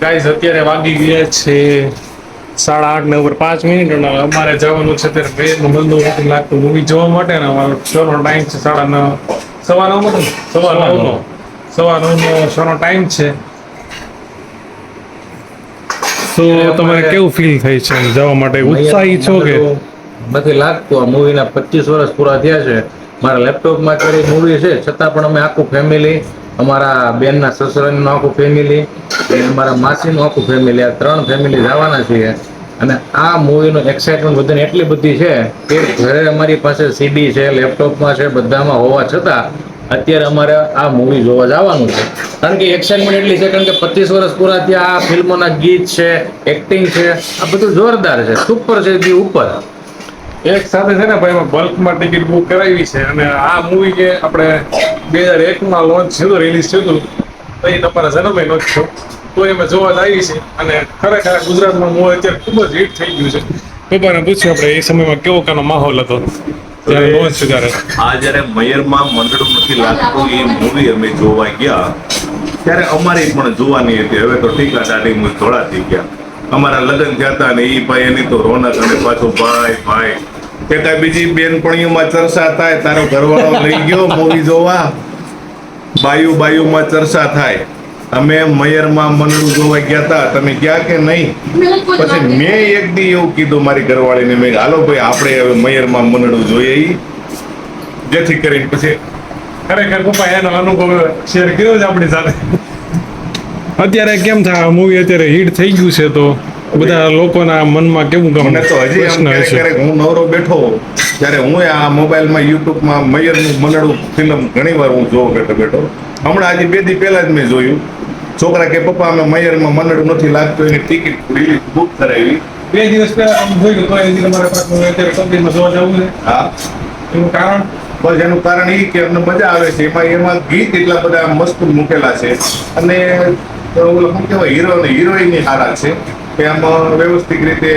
Guys અત્યારે વાગી ગયા છે સાડા આઠ ને ઉપર પાંચ મિનિટ અને અમારે જવાનું છે ત્યારે બે નંબરનું નથી લાગતું મૂવી જોવા માટે ને અમારો શોનો ટાઈમ છે સાડા નવ. સવા નવ નો સવા નવ. નો સવા નવ નો શોનો ટાઈમ છે. તો તમારે કેવું ફીલ થાય છે? જવા માટે ઉત્સાહી છો કે? નથી લાગતું. આ મૂવીના પચીસ વર્ષ પૂરા થયા છે. મારા લેપટોપમાં કરી મૂવી છે. છતાં પણ અમે આખું ફેમિલી અમારા બેનના સસરાનું આખું ફેમિલી અમારા માસીનું આખું ફેમિલી આ ત્રણ ફેમિલી જવાના છીએ. અને આ મૂવીનું એક્સાઇટમેન્ટ બધાને એટલી બધી છે કે ઘરે અમારી પાસે સીડી છે લેપટોપમાં છે, બધામાં હોવા છતાં અત્યારે અમારે આ મૂવી જોવા જવાનું છે. કારણ કે એક્સાઇટમેન્ટ એટલી છે, કારણ કે પચીસ વર્ષ પૂરા થયા આ ફિલ્મોના ગીત છે એક્ટિંગ છે, આ બધું જોરદાર છે સુપર છે ઉપર. એક સાથે છે ને ભાઈ એમાં બલ્કમાં ટિકિટ બુક કરાવી છે અને આ મૂવી કે આપણે બે હજાર એકમાં લોન્ચ થયું રિલીઝ થયું હતું તો એ તમારા જન્મે નહોતું થયું. તો અમે જોવા જ આવી છે અને ખરેખર ગુજરાતમાં મૂવી અત્યારે ખૂબ જ હિટ થઈ ગયું છે. પપ્પાને પૂછ્યું આપણે એ સમયમાં કેવો કાનો માહોલ હતો? ત્યારે લોન્ચ થયું ત્યારે. આ જ્યારે મયરમાં મંડળું નથી લાગતું એ મૂવી અમે જોવા ગયા. ત્યારે અમારી પણ જોવાની હતી. હવે તો ટીકા મુજ ધોળા થઈ ગયા. અમારા લગ્ન થયા હતા ને એ ભાઈ એની તો રોનક અને પાછું ભાઈ ભાઈ. કે કાંઈ બીજી બેનપણીઓમાં ચર્ચા થાય તારો ઘરવાળો લઈ ગયો મૂવી જોવા. બાયુ બાયુમાં ચર્ચા થાય. અમે મયરમાં મંડળું જોવા ગયા હતા તમે ગયા કે નહીં? પછી મેં એક દી એવું કીધું મારી ઘરવાળીને મેં હાલો ભાઈ આપણે હવે મયરમાં મંડળું જોઈએ જેથી કરીને પછી ખરેખર પપ્પા એનો અનુભવ શેર કર્યો છે આપણી સાથે. અત્યારે કેમ થાય મૂવી અત્યારે હિટ થઈ ગયું છે તો. બધા લોકોના મનમાં કેવું ગમે મને તો હજી એમ ક્યારેક ક્યારેક હું નવરો બેઠો ત્યારે હું આ મોબાઈલમાં યુટ્યુબમાં મયરનું મંડળું ફિલ્મ ઘણીવાર હું જોઉં બેઠો બેઠો. હમણાં આજે બે દી પહેલા જ મેં જોયું. છોકરા કે પપ્પા અમે મયરમાં મંડળું નથી લાગતું એની ટિકિટ રિલીઝ બુક કરાવી. બે દિવસ પહેલા તમે જોયું તો એ તમારે પાછું અત્યારે કંપનીમાં જોવા જવું છે. હા. એનું કારણ? બસ એનું કારણ એ કે અમને મજા આવે છે. એમાં એમાં ગીત એટલા બધા મસ્ત મૂકેલા છે. અને ઓલો શું કહેવાય હીરો અને હિરોઈન સારા છે. કે આમાં વ્યવસ્થિત રીતે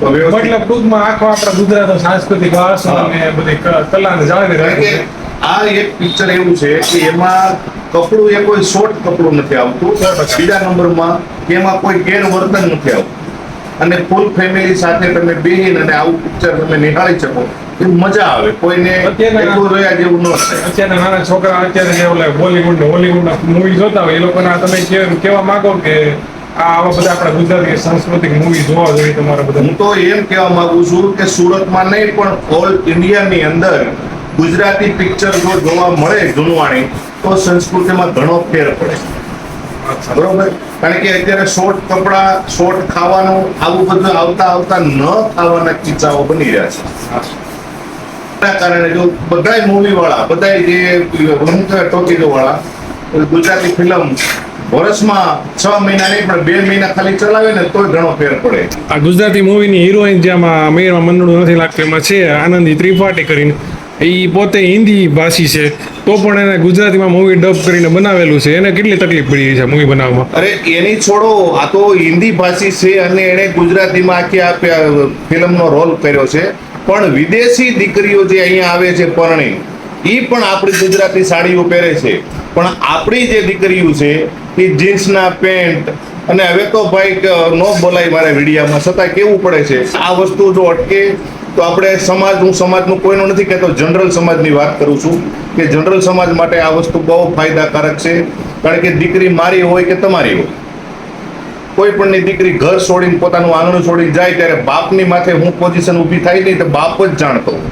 મતલબ ટૂંકમાં આખો આપણા ગુજરાતનો સાંસ્કૃતિક વારસો અને બધી કલાને જાળવી રાખે આ એક પિક્ચર એવું છે કે એમાં કપડું એ કોઈ શોર્ટ કપડું નથી આવતું. બીજા નંબરમાં કે એમાં કોઈ ગેરવર્તન નથી આવતું. અને ફૂલ ફેમિલી સાથે તમે બેહીને અને આવું પિક્ચર તમે નિહાળી શકો. મજા આવે. કોઈને એટલું રહ્યા જેવું ન અત્યારના નાના છોકરા અત્યારે જે બોલીવુડ ને હોલીવુડ મૂવી જોતા હોય એ લોકોના તમે કેવા માંગો કે આવા બધા આપણા ગુજરાતી સાંસ્કૃતિક મૂવી જોવા જોઈએ તમારા બધા. હું તો એમ કહેવા માંગુ છું કે સુરતમાં નહીં પણ ઓલ ઇન્ડિયાની અંદર ગુજરાતી પિક્ચર જો જોવા મળે જૂનવાણી તો સંસ્કૃતિમાં ઘણો ફેર પડે. બરોબર? કારણ કે અત્યારે શોર્ટ કપડા શોર્ટ ખાવાનું આવું બધું આવતા આવતા ન ખાવાના કિસ્સાઓ બની રહ્યા છે. કારણે જો બધાય મૂવી વાળા બધાય જે ટોકીઓ વાળા ગુજરાતી ફિલ્મ વર્ષમાં છ મહિના નહીં પણ બે મહિના ખાલી ચલાવે ને તોય ઘણો ફેર પડે. આ ગુજરાતી મૂવીની હિરોઈન જેમાં મેરમાં મંડળું નથી લાગતું એમાં છે આનંદી ત્રિપાઠી કરીને. એ પોતે હિન્દી ભાષી છે તો પણ એને ગુજરાતીમાં મૂવી ડબ કરીને બનાવેલું છે. એને કેટલી તકલીફ પડી છે મૂવી બનાવવામાં? અરે એની છોડો આ તો હિન્દી ભાષી છે અને એણે ગુજરાતીમાં આખી આ ફિલ્મનો રોલ કર્યો છે. પણ વિદેશી દીકરીઓ જે અહીંયા આવે છે પરણી એ પણ આપણી ગુજરાતી સાડીઓ પહેરે છે. પણ આપણી જે દીકરીઓ છે, એ જીન્સના પેન્ટ અને હવે તો ભાઈ નો બોલાય મારે વિડીયામાં છતાં કેવું પડે છે? આ વસ્તુ જો અટકે, તો આપણે સમાજ, હું સમાજનું કોઈનું નથી કહેતો, જનરલ સમાજની વાત કરું છું કે જનરલ સમાજ માટે આ વસ્તુ બહુ ફાયદાકારક છે. કારણ કે દીકરી મારી હોય કે તમારી હોય. કોઈ પણની દીકરી ઘર છોડીને પોતાનું આંગણું છોડીને જાય ત્યારે બાપની માથે હું પોઝિશન ઊભી થાય નહીં, તો બાપ જ જાણતો હોય.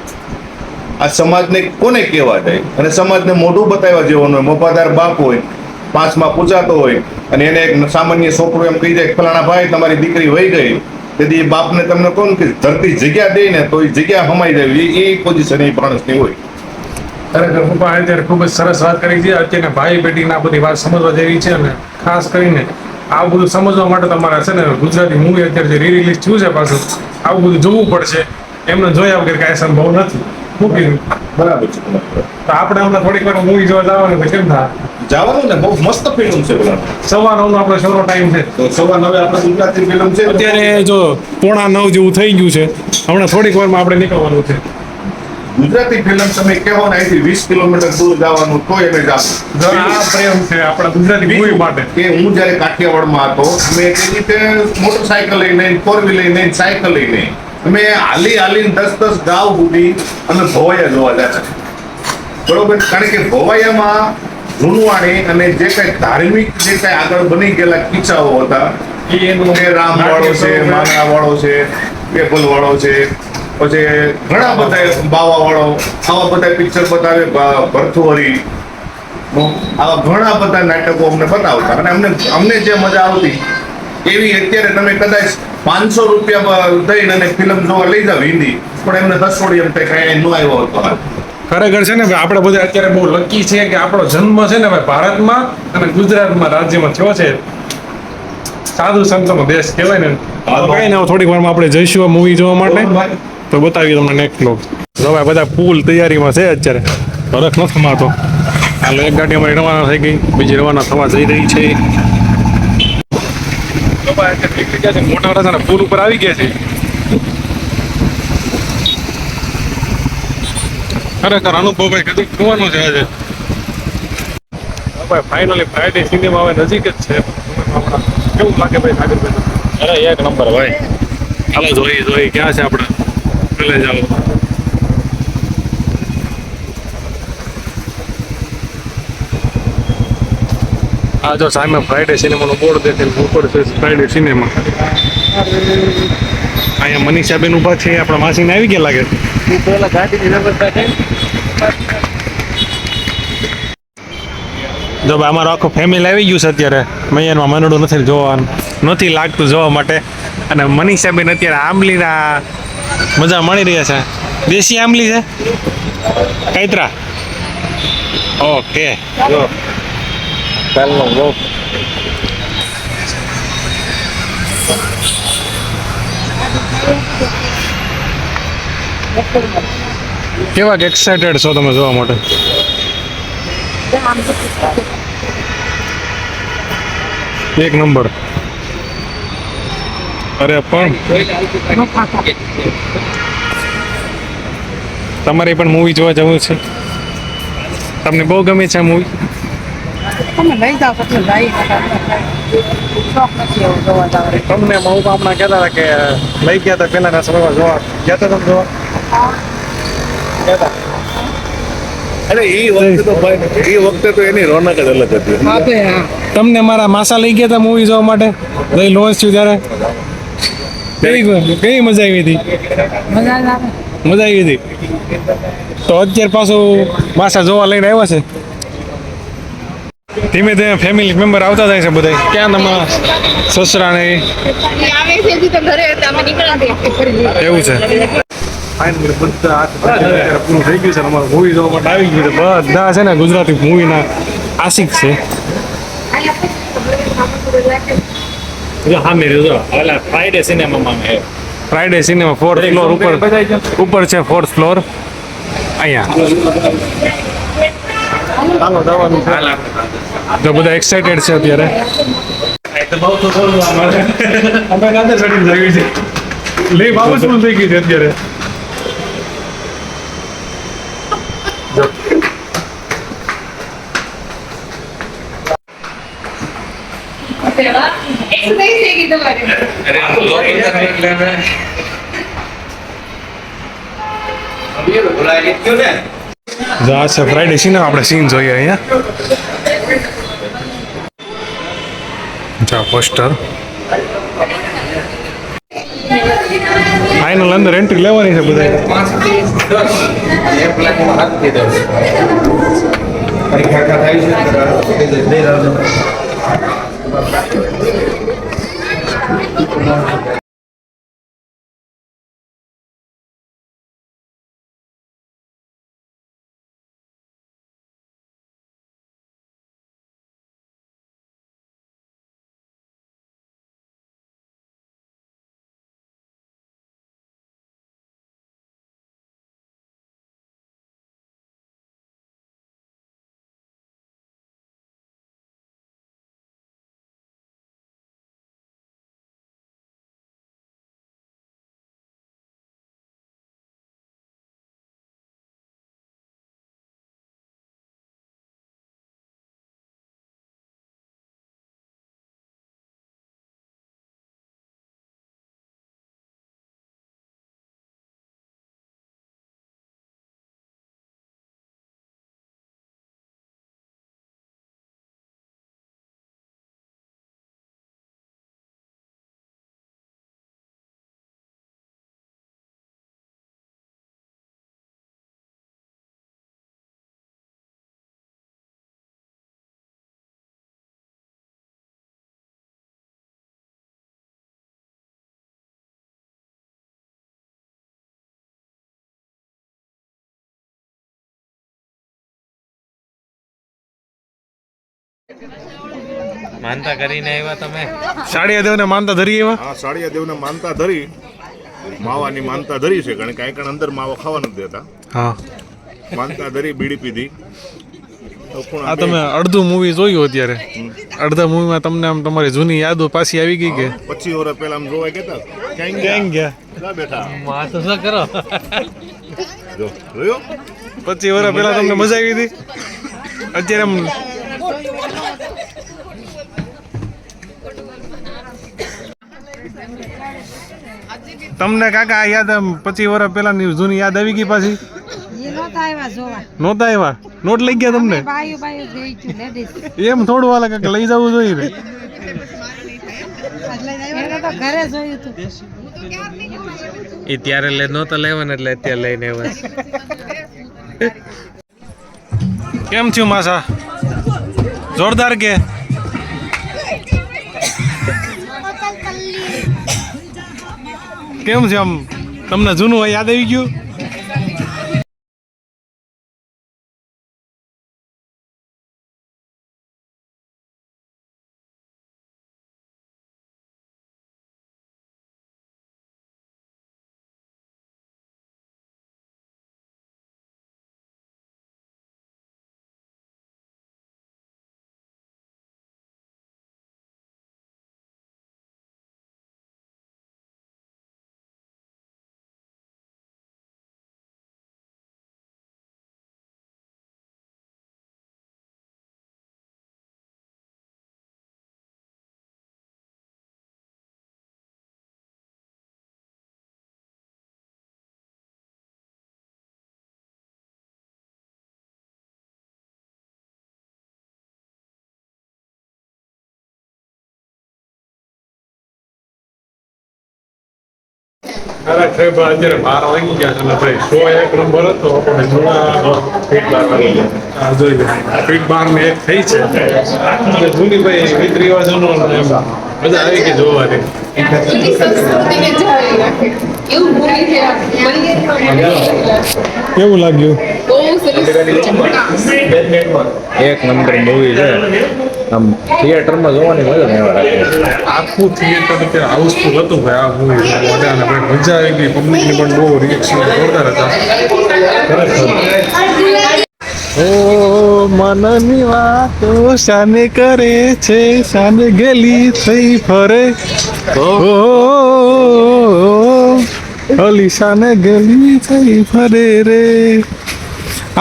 આ સમાજને કોને કહેવા જાય અને સમાજને મોઢું બતાવવા જેવાનું હોય મોભાદાર બાપ હોય, પાંચમાં પૂજાતો હોય, અને એને એક સામાન્ય છોકરો એમ કહી જાય ફલાણા ભાઈ, તમારી દીકરી વહી ગઈ. તેથી એ બાપને તમને કહું? કે ધરતી જગ્યા દે ને તો એ જગ્યા હમાઈ જાય એ પોઝિશન એ માણસની હોય. ખરેખર પપ્પા અત્યારે ખૂબ જ સરસ વાત કરી છે. અત્યારના ભાઈ બેટીને બધી વાત સમજવા જેવી છે અને ખાસ કરીને આ બધું સમજવા માટે તમારે છે ને ગુજરાતી મૂવી અત્યારે જે રિલીઝ થયું છે પાછું, આવું બધું જોવું પડશે. એમને જોયા વગર કાંઈ સંભવ નથી. મૂકી બરાબર છે. તો આપણે હમણાં થોડીક વાર મૂવી જોવા જવાનું કેમ થાય જવાનું ને બહુ મસ્ત ફિલ્મ છે પેલા સવા નવનો આપણો શોનો ટાઈમ છે. તો સવા નવે આપણે ગુજરાતી ફિલ્મ છે. અત્યારે જો પોણા નવ જેવું થઈ ગયું છે. હમણાં થોડીક વારમાં આપણે નીકળવાનું છે. ગુજરાતી ફિલ્મ તમે કહો ને અહીંથી વીસ કિલોમીટર દૂર જવાનું તો એને જાવ આ પ્રેમ છે આપણા ગુજરાતી મૂવી માટે. કે હું જ્યારે કાઠિયાવાડમાં હતો અમે તે રીતે મોટરસાયકલ લઈને ફોર વ્હીલ લઈને સાયકલ લઈને અમે હાલી હાલીને દસ દસ ગાવ સુધી અમે ભવાયા જોવા જતા બરોબર? કારણ કે ભવાયામાં જૂનવાણી અને જે કઈ ધાર્મિક જે કઈ આગળ બની ગયેલા કિસ્સાઓ હતા એ રામ વાળો છે માના વાળો છે પેપલ વાળો છે પછી ઘણા બધા બાવા વાળો આવા બધા પિક્ચર બતાવે ભરથુહરી આવા ઘણા બધા નાટકો અમને બતાવતા અને અમને અમને જે મજા આવતી એવી અત્યારે તમે કદાચ પાંચસો રૂપિયા દઈને અને ફિલ્મ જોવા લઈ જાવ હિન્દી. પણ એમને દસ છોડી એમ કઈ ન આવ્યો હતો. ખરેખર છે ને આપણે બધા અત્યારે બહુ લકી છે કે આપણો જન્મ છે ને ભાઈ ભારતમાં અને ગુજરાતમાં રાજ્યમાં થયો છે. સાધુ સંતનો દેશ કહેવાય ને. કઈ ને થોડીક વારમાં આપણે જઈશું મૂવી જોવા માટે. તો બતાવીએ તમને નેક્સ્ટ લોક હવે બધા પુલ તૈયારીમાં છે અત્યારે. ફરક નથી મારતો હાલ એક ગાડી અમારી રવાના થઈ ગઈ. બીજી રવાના થવા જઈ રહી છે. ભાઈ અત્યારે નીકળી મોટા વરાછાના ઉપર આવી ગયા છે ખરેખર અનુભવ ભાઈ કદી જોવાનો છે આજે ફાઇનલી ફ્રાઈડે સિનેમા હવે નજીક જ છે કેવું લાગે અરે એક નંબર ભાઈ ચાલો જોઈ જોઈ, ક્યાં છે આપણે? પેલે જાઓ. આ જો સામે ફ્રાઈડે સિનેમાનું બોર્ડ દેખાય ઉપર છે ફ્રાઈડે સિનેમા અહીંયા મનીષાબેન ઊભા છે આપણા માસીને આવી ગયા લાગે? જો ભાઈ અમારો આખો ફેમિલી આવી ગયું છે અત્યારે. મૈયાનમાં મનડું નથી જોવાનું નથી લાગતું જોવા માટે. અને મનીષાબેન અત્યારે આંબલીના મજા મળી રહ્યા છે. દેશી આંબલી છે? કૈત્રા? ઓકે. કાલનો વ્લોગ કેવા એક્સાઇટેડ છો તમે જોવા માટે? એક નંબર. અરે પણ તમારે પણ મૂવી જોવા જવું છે. તમને બહુ ગમે છે મૂવી તમે લઈ જાઓ પછી લઈ શોખ નથી એવો જોવા જવાનો. તમને મહુ કહેતા હતા કે લઈ ગયા હતા પેલાના સમયમાં જોવા. ગયા હતા તમે જોવા? અરે એ વખતે તો ભાઈ એ વખતે તો એની રોનક જ અલગ હતી. તમને મારા માસા લઈ ગયા હતા મૂવી જોવા માટે? ભાઈ લોન્ચ થયું ત્યારે. કેવી કેવી મજા આવી હતી? મજા જ આવે મજા આવી હતી. તો અત્યારે પાછું માસા જોવા લઈને આવ્યા છે? ધીમે ધીમે ફેમિલી મેમ્બર આવતા થાય છે બધા ક્યાં તમારા સસરા ને એ? આવે છે હજી તો ઘરે હતા અમે નીકળ્યા એવું છે. પૂરું થઈ ગયું છે ને અમારું મૂવી જોવા માટે આવી ગયું છે. બધા છે ને ગુજરાતી મૂવીના આશિક છે. ફ્રાઈડે સિનેમામાં ફ્રાઈડે સિનેમા ફોર્થ ફ્લોર ઉપર. ઉપર છે ફોર્થ ફ્લોર અહીંયા. ચાલો જવાનું તો બધા એક્સાઇટેડ છે અત્યારે. અમે ચડીને જઈએ છે લઈ વાપસ પણ થઈ ગઈ છે અત્યારે. એક્સરસાઇઝ થઈ ગઈ તમારી જો આ છે ફ્રાઈડે સિનેમા આપણે સીન જોઈએ અહીંયા. પોસ્ટર. ફાઇનલ અંદર એન્ટ્રી લેવાની છે બધા માનતા કરીને આવ્યા તમે? સાડિયા દેવને માનતા ધરી આવ્યા હા સાડિયા દેવને માનતા ધરી. માવાની માનતા ધરી છે કારણ કે કાંઈ કાંઈ અંદર માવો ખાવા નથી દેતા. હા. માનતા ધરી બીડી પીધી. આ તમે અડધું મૂવી જોયું અત્યારે? અડધા મૂવીમાં તમને આમ તમારી જૂની યાદો પાછી આવી ગઈ કે? પચીસ વર્ષ પહેલા આમ જોવા કેતા ક્યાં ક્યાં ગયા? ગયા બેઠા. માં તો શું કરો. જો જોયો? પચીસ વર્ષ પહેલા તમને મજા આવી હતી? અત્યારે તમને કાકા આ યાદ આમ પચીસ વર્ષ પહેલાની જૂની યાદ આવી ગઈ પાછી? નોતા નહોતા આવ્યા નોટ લઈ ગયા તમને? એમ થોડું વાલા કાકા લઈ જવું જોઈએ ને. એ ત્યારે લે નહોતા લેવાના એટલે અત્યારે લઈને આવ્યા. કેમ થયું માસા? જોરદાર કે? કેમ છે આમ? તમને જૂનું યાદ આવી ગયું? અરે સાહેબ અત્યારે બાર વાગી ગયા છે ભાઈ સો એક નંબર હતો આપણે જૂના ફીટ બાર જોઈ. ફીટ બાર ને એક થઈ છે. જૂની ભાઈ રીત રિવાજોનો મજા આવી ગઈ જોવાની કેવું લાગ્યું? બહુ સરસ. એક નંબર મૂવી છે. આમ થિયેટરમાં જોવાની મજા નહીં આવે આખું થિયેટર અત્યારે હાઉસફુલ હતું ભાઈ આ મૂવી અને ભાઈ મજા આવી ગઈ. પબ્લિકની પણ બહુ રિએક્શન જોરદાર હતા ખરેખર. ઓ મનની વાતો શાને કરે છે શાને ગેલી થઈ ફરે. ઓ અલી શાને ગેલી થઈ ફરે રે.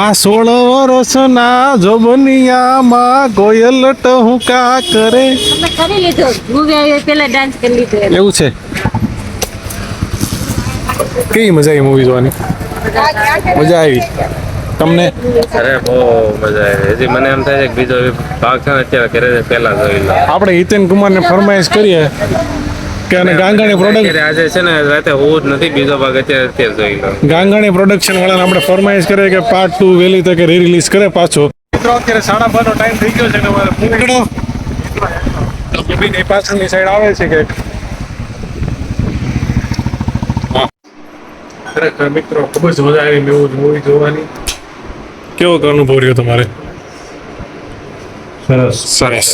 આ સોળ વર્ષના જોબનિયામાં કોયલ ટહુકા કરે. અમે કરી લીધો. મૂવી પેલા ડાન્સ કરી લીધો એવું છે? કેવી મજા આવી મૂવી જોવાની? મજા આવી? તમને? અરે બહુ મજા આવી. હજી મને એમ થાય છે કે બીજો ભાગ છે ને અત્યારે છે પહેલા જોઈ લો. આપણે હિતેન કુમારને ફરમાઈશ કરીએ. કે અને ગાંગાણી પ્રોડક્ટ આજે છે ને રાતે હોવું જ નથી બીજો ભાગ અત્યારે અત્યારે જોઈ લો. ગાંગાણી પ્રોડક્શન વાળાને આપણે ફરમાઈશ કરીએ કે પાર્ટ ટુ વહેલી તકે રી રિલીઝ કરે પાછો. મિત્રો અત્યારે સાડા ટાઈમ થઈ ગયો છે ને અમારે નીકળો બીજી પાછળની સાઈડ આવે છે કે. ખરેખર મિત્રો ખૂબ જ મજા આવી મેં મૂવી જોવાની. કેવો અનુભવ રહ્યો તમારે? સરસ. સરસ.